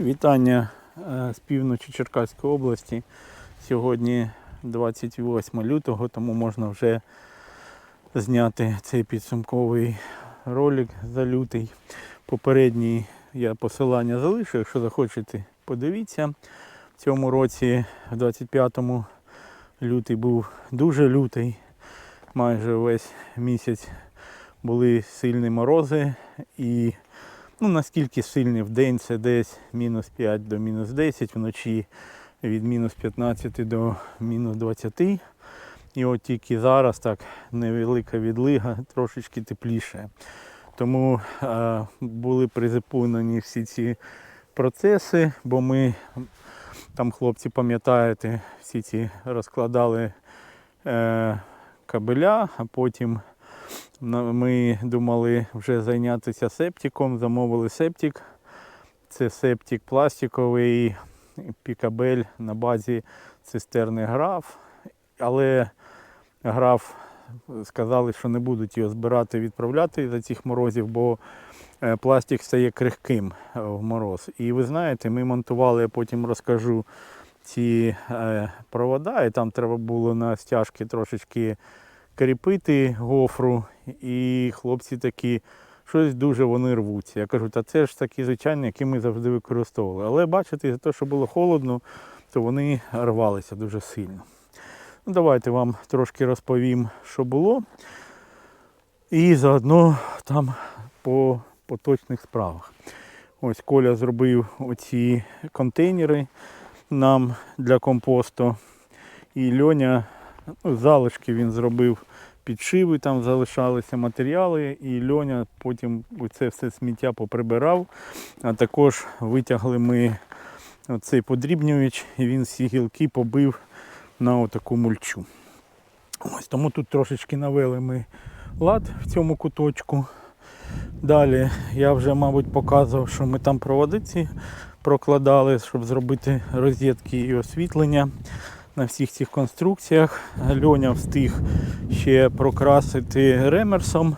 Вітання е, з півночі Черкаської області. Сьогодні 28 лютого, тому можна вже зняти цей підсумковий ролик за лютий. Попередній я посилання залишу, якщо захочете, подивіться. В цьому році, в 25-му, лютий був дуже лютий. Майже весь місяць були сильні морози і Ну, наскільки сильний в день це десь мінус 5 до мінус 10, вночі від мінус 15 до мінус 20. І от тільки зараз так невелика відлига, трошечки тепліше. Тому е, були призупинені всі ці процеси, бо ми, там хлопці пам'ятаєте, всі ці розкладали е, кабеля, а потім Ми думали вже зайнятися септиком, замовили септик. Це септик пластиковий, пікабель на базі цистерни граф. Але граф сказали, що не будуть його збирати відправляти за цих морозів, бо е, пластик стає крихким е, в мороз. І ви знаєте, ми монтували, я потім розкажу ці е, провода, і там треба було на стяжки трошечки кріпити гофру, і хлопці такі, щось дуже вони рвуться. Я кажу, та це ж такі звичайні, які ми завжди використовували. Але бачите, за те, що було холодно, то вони рвалися дуже сильно. Ну, давайте вам трошки розповім, що було. І заодно там по поточних справах. Ось Коля зробив оці контейнери нам для компосту. І Льоня залишки він зробив підшиви, там залишалися матеріали, і Льоня потім це все сміття поприбирав. А також витягли ми цей подрібнювач, і він всі гілки побив на отаку мульчу. Ось тому тут трошечки навели ми лад в цьому куточку. Далі я вже, мабуть, показував, що ми там проводиці прокладали, щоб зробити розетки і освітлення на всіх цих конструкціях. Льоня встиг ще прокрасити ремерсом.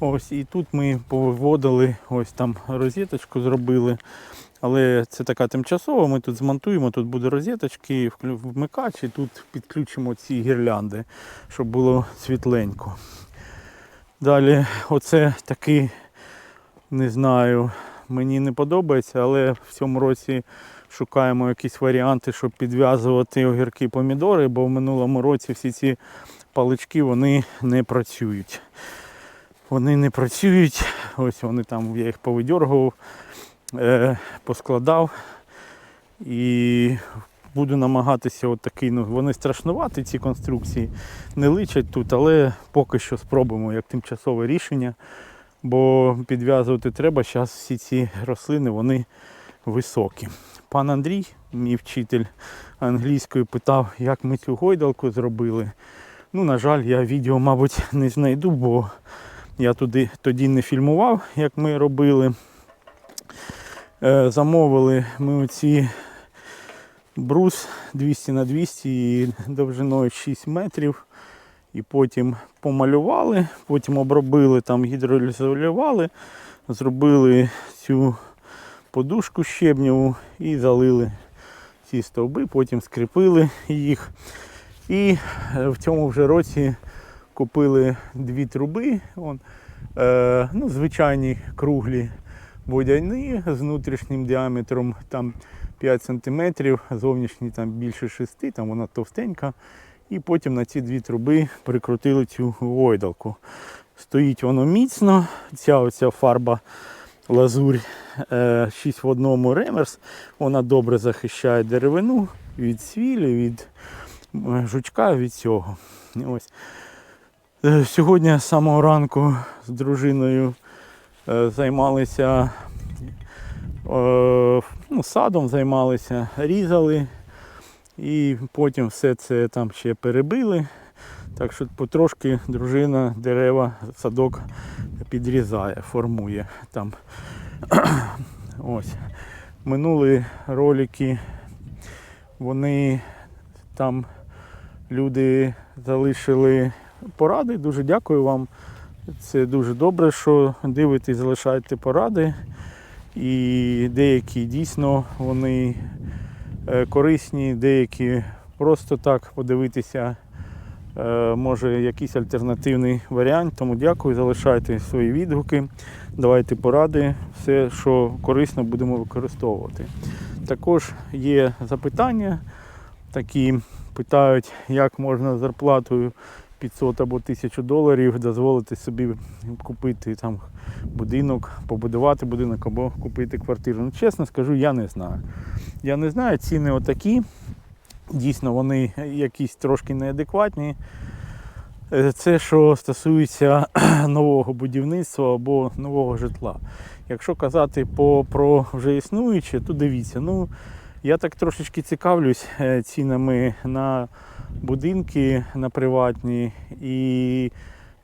Ось, і тут ми повиводили, ось там розеточку зробили. Але це така тимчасова, ми тут змонтуємо, тут буде розеточки, вмикач і тут підключимо ці гірлянди, щоб було світленько. Далі, оце такий, не знаю, мені не подобається, але в цьому році шукаємо якісь варіанти, щоб підв'язувати огірки помідори, бо в минулому році всі ці палички вони не працюють. Вони не працюють. Ось вони там, я їх повидьоргував, е, поскладав. І буду намагатися от такий, ну вони страшнуваті, ці конструкції, не личать тут, але поки що спробуємо як тимчасове рішення. Бо підв'язувати треба, зараз всі ці рослини вони високі. Пан Андрій, мій вчитель англійської, питав, як ми цю гойдалку зробили. Ну, на жаль, я відео, мабуть, не знайду, бо я туди тоді не фільмував, як ми робили. Е, замовили ми оці брус 200 на 200 і довжиною 6 метрів. І потім помалювали, потім обробили, там гідроізолювали, зробили цю подушку щебневу і залили ці стовби, потім скріпили їх. І е, в цьому вже році купили дві труби. Вон, е, ну, звичайні круглі водяні з внутрішнім діаметром там 5 см, зовнішній там більше 6, там вона товстенька. І потім на ці дві труби прикрутили цю гойдалку. Стоїть воно міцно, ця оця фарба лазурь е, 6 в одному ремерс, вона добре захищає деревину від свілі, від е, жучка, від цього. Ось. Е, Сьогодні з самого ранку з дружиною е, займалися е, ну, садом, займалися, різали. І потім все це там ще перебили. Так що потрошки дружина дерева, садок підрізає, формує там. Ось. Минули ролики, вони там люди залишили поради. Дуже дякую вам. Це дуже добре, що дивитесь, залишаєте поради. І деякі дійсно вони е, корисні, деякі просто так подивитися. Е, Може якийсь альтернативний варіант. Тому дякую, залишайте свої відгуки, давайте поради, все, що корисно, будемо використовувати. Також є запитання, такі питають, як можна зарплатою 500 або 1000 доларів дозволити собі купити там будинок, побудувати будинок або купити квартиру. Ну, чесно скажу, я не знаю. Я не знаю, ціни отакі. Дійсно, вони якісь трошки неадекватні. Е, Це що стосується нового будівництва або нового житла. Якщо казати по, про вже існуюче, то дивіться, ну я так трошечки цікавлюсь е, цінами на будинки на приватні, і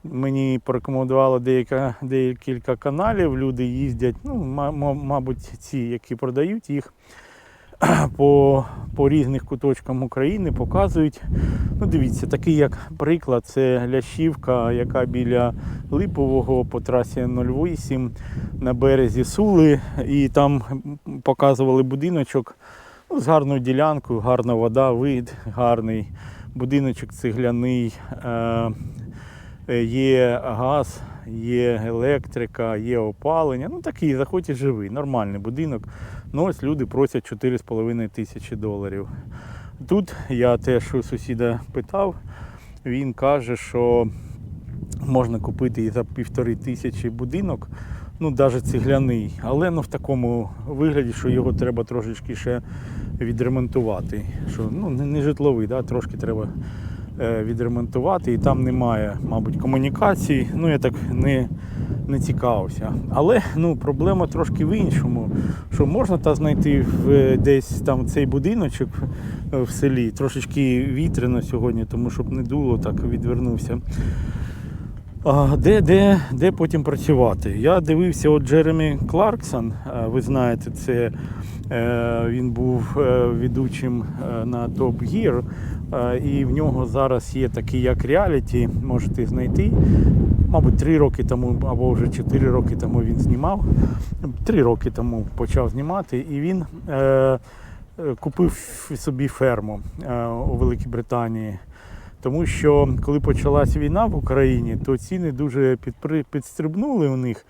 мені порекомендувало деяка, декілька каналів. Люди їздять, ну, ма- ма- мабуть, ці, які продають їх по, по різних куточкам України, показують. Ну, дивіться, такий як приклад, це Лящівка, яка біля Липового по трасі 08 на березі Сули. І там показували будиночок ну, з гарною ділянкою, гарна вода, вид гарний, будиночок цегляний, е, е, є газ, є електрика, є опалення. Ну такий, заходь і живий, нормальний будинок. Ну ось люди просять 4,5 тисячі доларів. Тут я теж у сусіда питав, він каже, що можна купити і за півтори тисячі будинок, ну навіть цегляний, але ну, в такому вигляді, що його треба трошечки ще відремонтувати. Що, ну, не, житловий, да, трошки треба е, відремонтувати, і там немає, мабуть, комунікацій. Ну, я так не, не цікавився. Але ну, проблема трошки в іншому, що можна та знайти в, десь там цей будиночок в селі, трошечки вітряно сьогодні, тому щоб не дуло, так відвернувся. А, де, де, де потім працювати? Я дивився от Джеремі Кларксон, ви знаєте, це е, він був е, ведучим е, на Top Gear, і в нього зараз є такий як реаліті, можете знайти. Мабуть, три роки тому або вже чотири роки тому він знімав. Три роки тому почав знімати, і він е, е, купив собі ферму е, у Великій Британії. Тому що коли почалась війна в Україні, то ціни дуже підстрибнули у них,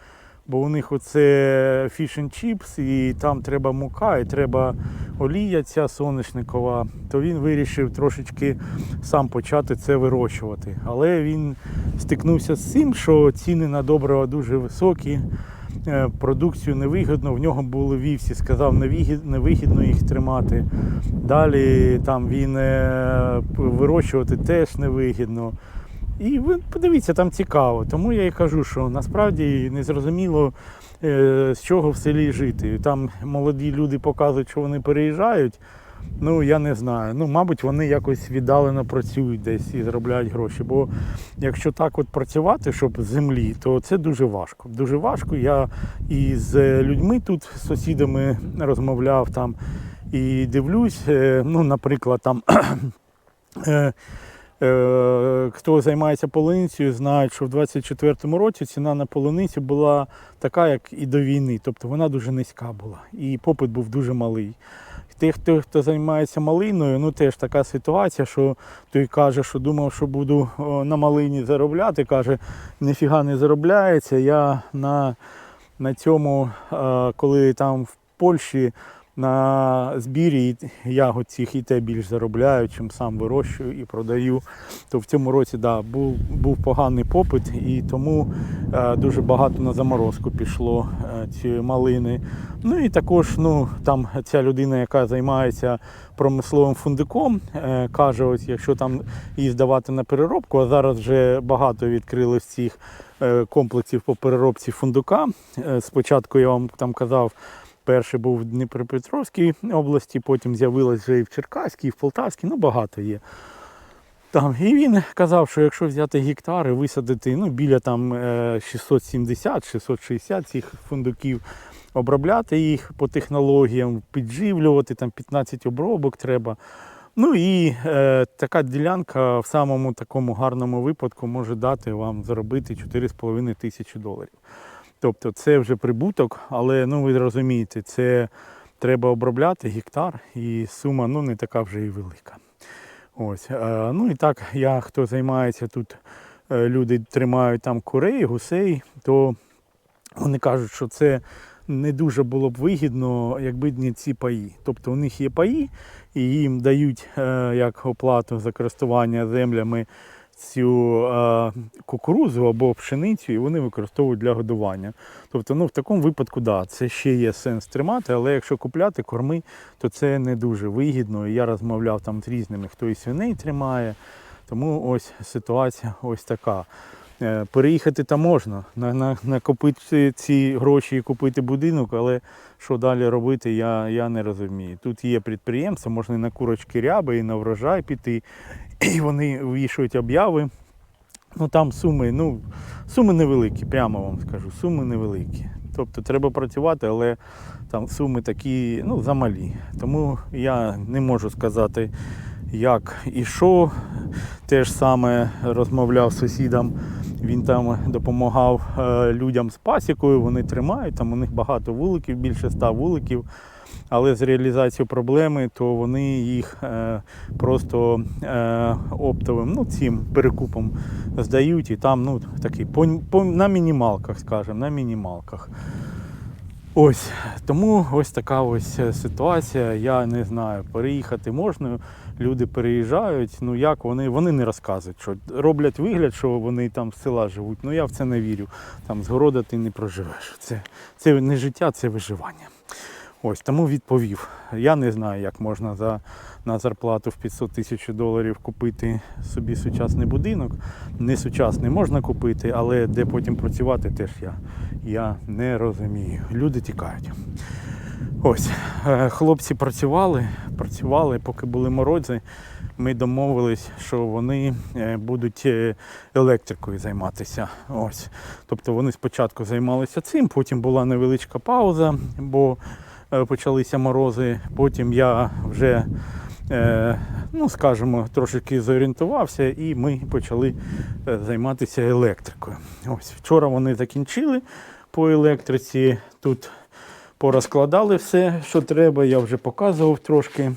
бо у них оце and chips, і там треба мука, і треба олія ця соняшникова. То він вирішив трошечки сам почати це вирощувати. Але він стикнувся з цим, що ціни на добрива дуже високі. е, Продукцію невигідно, в нього були вівсі, сказав, невигід- невигідно їх тримати. Далі там він е, вирощувати теж невигідно. І ви подивіться, там цікаво. Тому я і кажу, що насправді не зрозуміло, е, з чого в селі жити. Там молоді люди показують, що вони переїжджають. Ну, я не знаю. Ну, мабуть, вони якось віддалено працюють десь і заробляють гроші. Бо якщо так от працювати, щоб з землі, то це дуже важко. Дуже важко. Я і з людьми тут, з сусідами розмовляв там і дивлюсь, е, ну, наприклад, там. е, Хто займається полуницею, знають, що в 24-му році ціна на полуницю була така, як і до війни. Тобто вона дуже низька була. І попит був дуже малий. Тих, хто, хто займається малиною, ну теж така ситуація, що той каже, що думав, що буду на малині заробляти. Каже, ніфіга не заробляється. Я на, на цьому, коли там в Польщі на збірі ягод цих і те більш заробляю, чим сам вирощую і продаю. То в цьому році да, був, був поганий попит і тому е, дуже багато на заморозку пішло е, цієї малини. Ну і також ну, там ця людина, яка займається промисловим фундуком, е, каже, ось, якщо там її здавати на переробку, а зараз вже багато відкрили цих е, комплексів по переробці фундука. Е, спочатку я вам там казав, Перший був в Дніпропетровській області, потім з'явилось вже і в Черкаській, і в Полтавській, ну багато є. Там, і він казав, що якщо взяти гектари, висадити ну, біля там е, 670-660 цих фундуків, обробляти їх по технологіям, підживлювати, там 15 обробок треба. Ну і е, така ділянка в самому такому гарному випадку може дати вам заробити 4,5 тисячі доларів. Тобто це вже прибуток, але ну ви розумієте, це треба обробляти гектар, і сума ну, не така вже і велика. Ось. е, Ну і так, я хто займається тут, е, люди тримають там курей, гусей, то вони кажуть, що це не дуже було б вигідно, якби не ці паї. Тобто у них є паї, і їм дають е, як оплату за користування землями цю е, кукурузу або пшеницю, і вони використовують для годування. Тобто, ну в такому випадку, да, це ще є сенс тримати, але якщо купляти корми, то це не дуже вигідно. І я розмовляв там з різними, хто і свиней тримає. Тому ось ситуація ось така. Е, Переїхати там можна, на, на, накопити ці гроші і купити будинок, але що далі робити, я, я не розумію. Тут є підприємства, можна і на курочки ряби, і на врожай піти, і вони вішують обяви. Ну там суми, ну, суми невеликі, прямо вам скажу, суми невеликі. Тобто треба працювати, але там суми такі ну, замалі. Тому я не можу сказати, як і що. Те ж саме розмовляв з сусідом, він там допомагав е, людям з пасікою, вони тримають, там у них багато вуликів, більше ста вуликів. Але з реалізацією проблеми, то вони їх е, просто е, оптовим, ну цим перекупом здають і там ну, такий, по, по, на мінімалках, скажімо, на мінімалках. Ось тому ось така ось е, ситуація. Я не знаю, переїхати можна. Люди переїжджають. Ну як вони вони не розказують, що роблять вигляд, що вони там з села живуть. Ну я в це не вірю. Там з города ти не проживеш. Це, це не життя, це виживання. Ось тому відповів. Я не знаю, як можна за на зарплату в 500 тисяч доларів купити собі сучасний будинок. Не сучасний можна купити, але де потім працювати, теж я, я не розумію. Люди тікають. Ось, е, хлопці працювали, працювали, поки були морози. Ми домовились, що вони е, будуть е, електрикою займатися. Ось. Тобто вони спочатку займалися цим, потім була невеличка пауза, бо почалися морози. Потім я вже, ну скажімо, трошки зорієнтувався і ми почали займатися електрикою. Ось вчора вони закінчили по електриці. Тут порозкладали все, що треба, я вже показував трошки.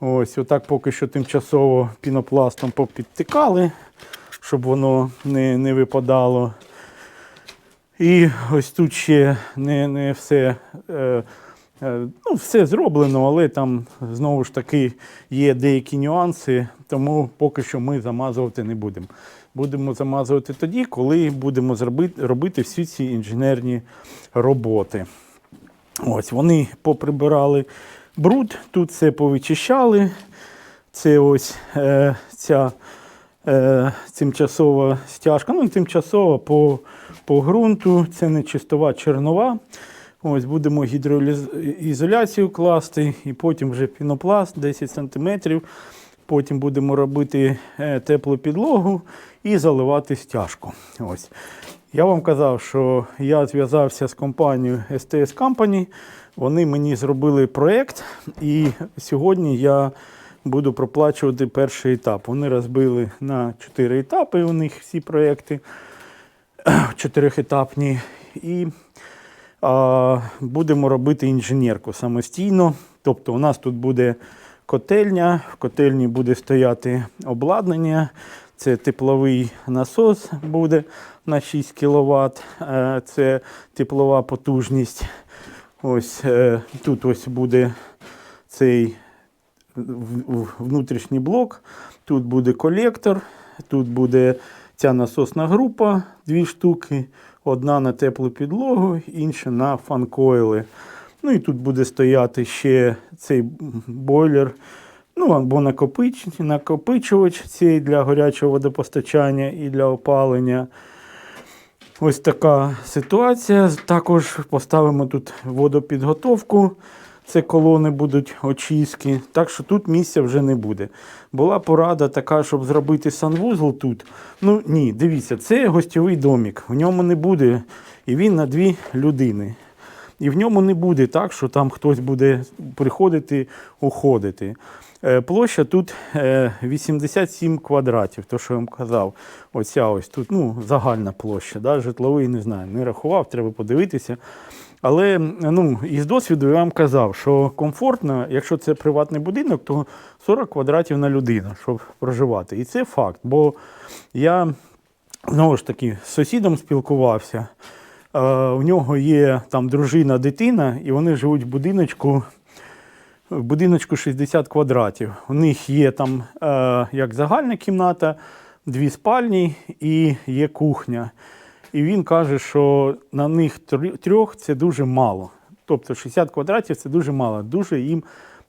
Ось, отак поки що тимчасово пінопластом попідтикали, щоб воно не, не випадало. І ось тут ще не, не все, е, е, ну, все зроблено, але там знову ж таки є деякі нюанси, тому поки що ми замазувати не будемо. Будемо замазувати тоді, коли будемо зробити, робити всі ці інженерні роботи. Ось вони поприбирали бруд, тут все повичищали. Це ось е, ця е, тимчасова стяжка. Ну, тимчасова по, по ґрунту, це не чистова чернова. Ось будемо гідроізоляцію класти і потім вже пінопласт 10 см. Потім будемо робити е, теплу підлогу і заливати стяжку. Ось. Я вам казав, що я зв'язався з компанією STS Company. Вони мені зробили проєкт, і сьогодні я буду проплачувати перший етап. Вони розбили на чотири етапи. У них всі проєкти чотирьохетапні. І а, будемо робити інженерку самостійно. Тобто, у нас тут буде котельня, в котельні буде стояти обладнання. Це тепловий насос буде на 6 кВт. Це теплова потужність. Ось е, тут ось буде цей внутрішній блок, тут буде колектор, тут буде ця насосна група, дві штуки. Одна на теплу підлогу, інша на фанкойли. Ну і тут буде стояти ще цей бойлер, ну або накопич, накопичувач цей для гарячого водопостачання і для опалення. Ось така ситуація. Також поставимо тут водопідготовку. Це колони будуть очистки. Так що тут місця вже не буде. Була порада така, щоб зробити санвузол тут. Ну ні, дивіться, це гостьовий домик. В ньому не буде. І він на дві людини. І в ньому не буде так, що там хтось буде приходити, уходити. Е, Площа тут е, 87 квадратів, то що я вам казав. Оця ось тут ну, загальна площа. Да? Житловий не знаю, не рахував, треба подивитися. Але ну, із досвіду я вам казав, що комфортно, якщо це приватний будинок, то 40 квадратів на людину, щоб проживати. І це факт. Бо я знову ж таки з сусідом спілкувався. Е, у нього є там дружина, дитина, і вони живуть в будиночку. В будиночку 60 квадратів. У них є там е, як загальна кімната, дві спальні і є кухня. І він каже, що на них трьох це дуже мало. Тобто 60 квадратів це дуже мало, дуже їм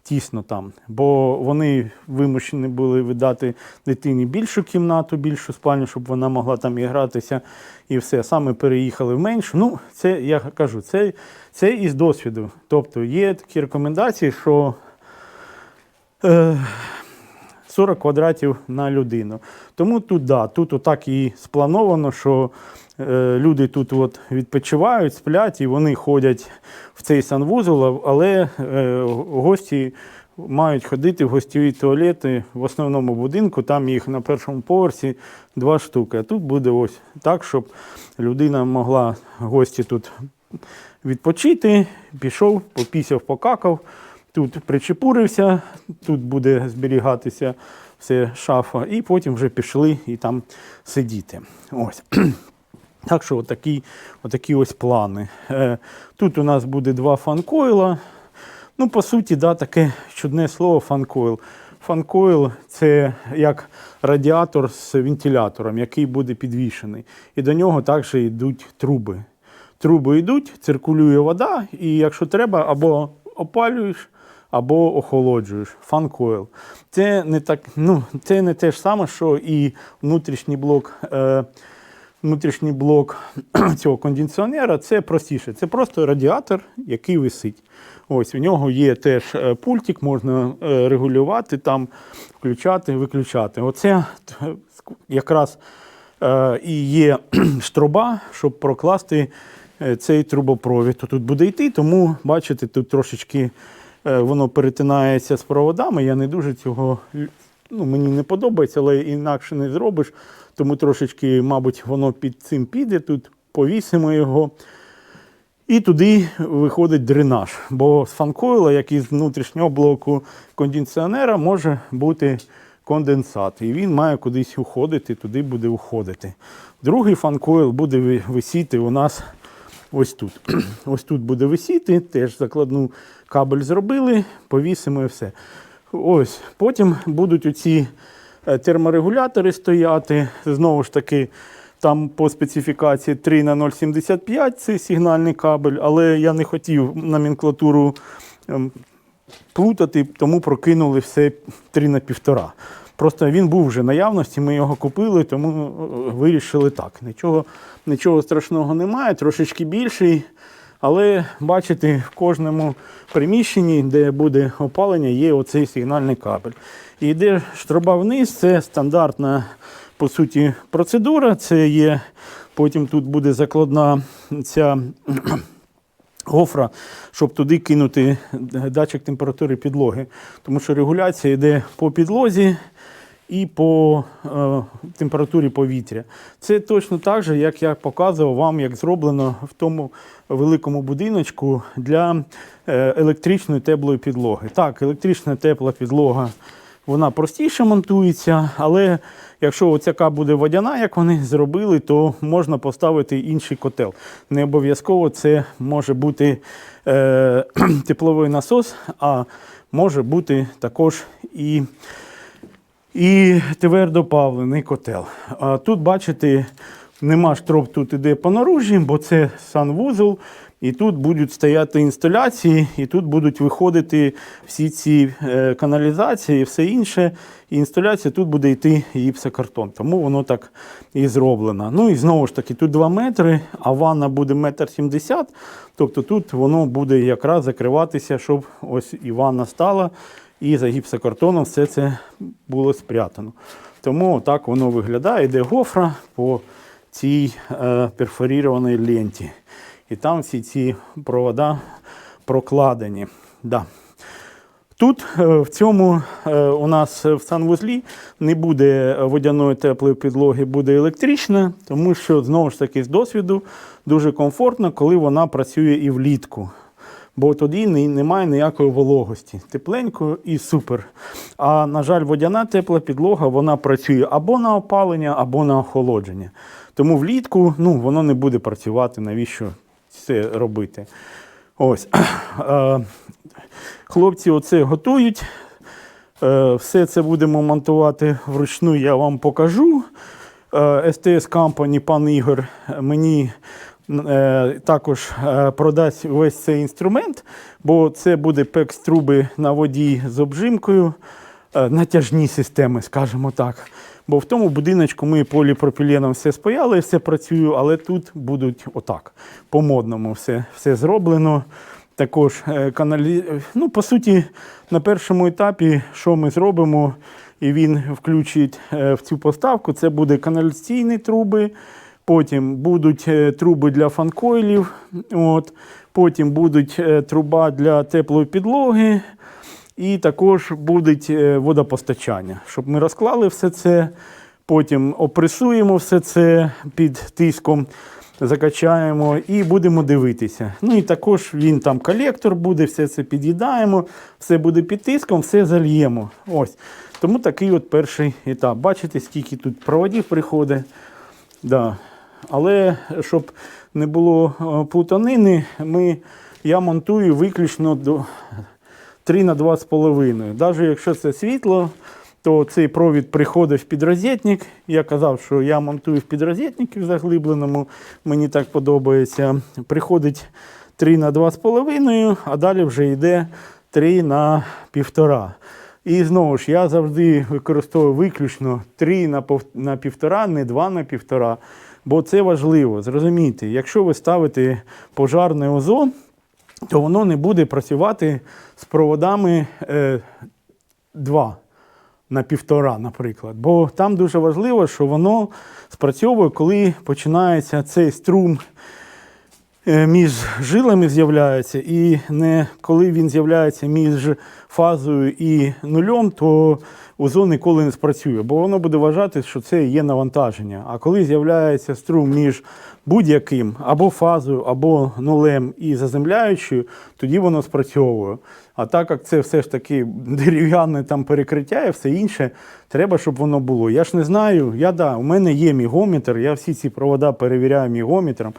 тісно там. Бо вони вимушені були видати дитині більшу кімнату, більшу спальню, щоб вона могла там і гратися, і все. Саме переїхали в меншу. Ну, це я кажу, це, це із досвіду. Тобто є такі рекомендації, що. Е, 40 квадратів на людину. Тому тут, да, тут отак і сплановано, що е, люди тут от відпочивають, сплять і вони ходять в цей санвузол, але е, гості мають ходити в гостєві туалети в основному будинку, там їх на першому поверсі два штуки. А тут буде ось так, щоб людина могла гості тут відпочити, пішов, попісяв, покакав. Тут причепурився, тут буде зберігатися все шафа, і потім вже пішли і там сидіти. Ось. Так що отакі, отакі ось плани. Е, Тут у нас буде два фанкойла. Ну, по суті, да, таке чудне слово фанкойл. Фанкойл це як радіатор з вентилятором, який буде підвішений. І до нього також йдуть труби. Труби йдуть, циркулює вода, і якщо треба, або опалюєш, або охолоджуєш. Фанкойл. Це не так, ну, це не те ж саме, що і внутрішній блок. Е, Внутрішній блок цього кондиціонера це простіше. Це просто радіатор, який висить. Ось у нього є теж е, пультик, можна е, регулювати, там, включати, виключати. Оце якраз е, і є штроба, щоб прокласти цей трубопровід. Тут буде йти, тому бачите, тут трошечки воно перетинається з проводами. Я не дуже цього ну, мені не подобається, але інакше не зробиш. Тому трошечки, мабуть, воно під цим піде. Тут повісимо його. І туди виходить дренаж. Бо з фанкойла, як і з внутрішнього блоку кондиціонера, може бути конденсат. І він має кудись уходити, туди буде уходити. Другий фанкойл буде висіти у нас ось тут. Ось тут буде висіти, теж закладну кабель зробили, повісимо і все. Ось. Потім будуть оці е, терморегулятори стояти. Знову ж таки, там по специфікації 3 на 0,75 це сигнальний кабель, але я не хотів номенклатуру ем, плутати, тому прокинули все 3 на 1,5. Просто він був вже наявності, ми його купили, тому е, вирішили так. Нічого, нічого страшного немає, трошечки більший. Але бачите, в кожному приміщенні, де буде опалення, є оцей сигнальний кабель. І йде штроба вниз, це стандартна по суті процедура. Це є, потім тут буде закладна ця гофра, щоб туди кинути датчик температури підлоги. Тому що регуляція йде по підлозі і по е, температурі повітря. Це точно так же, як я показував вам, як зроблено в тому великому будиночку для е, електричної теплої підлоги. Так, електрична тепла підлога. Вона простіше монтується, але якщо оцяка буде водяна, як вони зробили, то можна поставити інший котел. Не обов'язково це може бути е, тепловий насос, а може бути також і і твердопаливний котел. А тут, бачите, нема штроб, тут іде по наружі, бо це санвузол. І тут будуть стояти інсталяції, і тут будуть виходити всі ці е, каналізації і все інше. І інсталяція тут буде йти гіпсокартон. Тому воно так і зроблено. Ну і знову ж таки, тут 2 метри, а ванна буде метр сімдесят. Тобто тут воно буде якраз закриватися, щоб ось і ванна стала, і за гіпсокартоном все це було спрятано. Тому так воно виглядає, йде гофра по цій е, перфорірованій ленті. І там всі ці провода прокладені. Да. Тут е, в цьому е, у нас в санвузлі не буде водяної теплої підлоги, буде електрична, тому що знову ж таки з досвіду дуже комфортно, коли вона працює і влітку. Бо тоді немає ніякої вологості. Тепленько і супер. А на жаль, водяна тепла підлога вона працює або на опалення, або на охолодження. Тому влітку ну, воно не буде працювати, навіщо це робити. Ось. Хлопці оце готують. Е, Все це будемо монтувати вручну, я вам покажу. Е, STS Company, пан Ігор, мені також е, продасть весь цей інструмент, бо це буде пекс труби на воді з обжимкою, е, натяжні системи, скажімо так. Бо в тому будиночку ми поліпропіленом все спаяли, все працює, але тут будуть отак. По-модному все, все зроблено. Також е, каналі... ну, по суті, на першому етапі, що ми зробимо, і він включить е, в цю поставку, це буде каналізаційні труби, потім будуть е, труби для фанкойлів, от, потім будуть е, труба для теплої підлоги, і також буде водопостачання. Щоб ми розклали все це, потім опресуємо все це під тиском, закачаємо і будемо дивитися. Ну і також він там колектор буде, все це під'їдаємо, все буде під тиском, все зальємо. Ось. Тому такий от перший етап. Бачите, скільки тут проводів приходить. Да. Але щоб не було е, плутанини, ми, я монтую виключно до 3 на 2,5. Навіть якщо це світло, то цей провід приходить в підрозетник. Я казав, що я монтую в підрозетнику в заглибленому, мені так подобається. Приходить 3 на 2,5, а далі вже йде 3 на 1,5. І знову ж я завжди використовую виключно 3 на пов- на 1,5, не 2 на 1,5. Бо це важливо. зрозуміти, якщо ви ставите пожарний озон, то воно не буде працювати з проводами е, 2 на півтора, наприклад. Бо там дуже важливо, що воно спрацьовує, коли починається цей струм е, між жилами з'являється, і не коли він з'являється між фазою і нульом, то озон ніколи не спрацює, бо воно буде вважати, що це є навантаження. А коли з'являється струм між будь-яким або фазою, або нулем і заземляючою, тоді воно спрацьовує. А так як це все ж таки дерев'яне там перекриття і все інше, треба, щоб воно було. Я ж не знаю. Я да, у мене є мігометр, я всі ці провода перевіряю мігометром.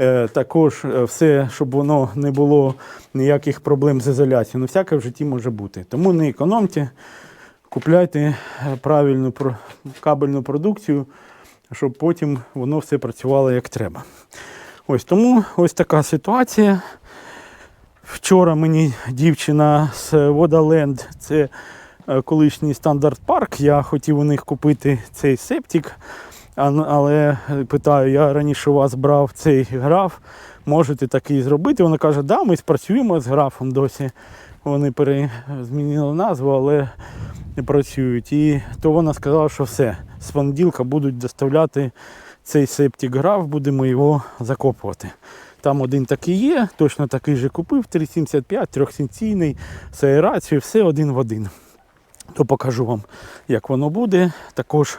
Е, також е, все, щоб воно не було ніяких проблем з ізоляцією. Ну, всяке в житті може бути. Тому не економте, купляйте е, правильну кабельну продукцію, щоб потім воно все працювало як треба. Ось тому ось така ситуація. Вчора мені дівчина з Водаленд, це колишній стандарт парк. Я хотів у них купити цей септик, але питаю, я раніше у вас брав цей граф, можете такий зробити? Вона каже, да, ми спрацюємо з графом досі. Вони пере... змінили назву, але не працюють. І то вона сказала, що все, з понеділка будуть доставляти цей септик граф, будемо його закопувати. Там один такий є, точно такий же купив, 375, трьохсенційний, з аерацією, все один в один. То покажу вам, як воно буде. Також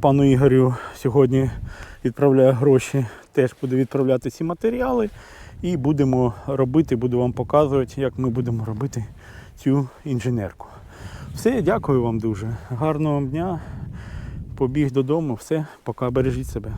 пану Ігорю сьогодні відправляю гроші, теж буду відправляти ці матеріали. І будемо робити, буду вам показувати, як ми будемо робити цю інженерку. Все, дякую вам дуже. Гарного дня. Побіг додому, все, пока бережіть себе.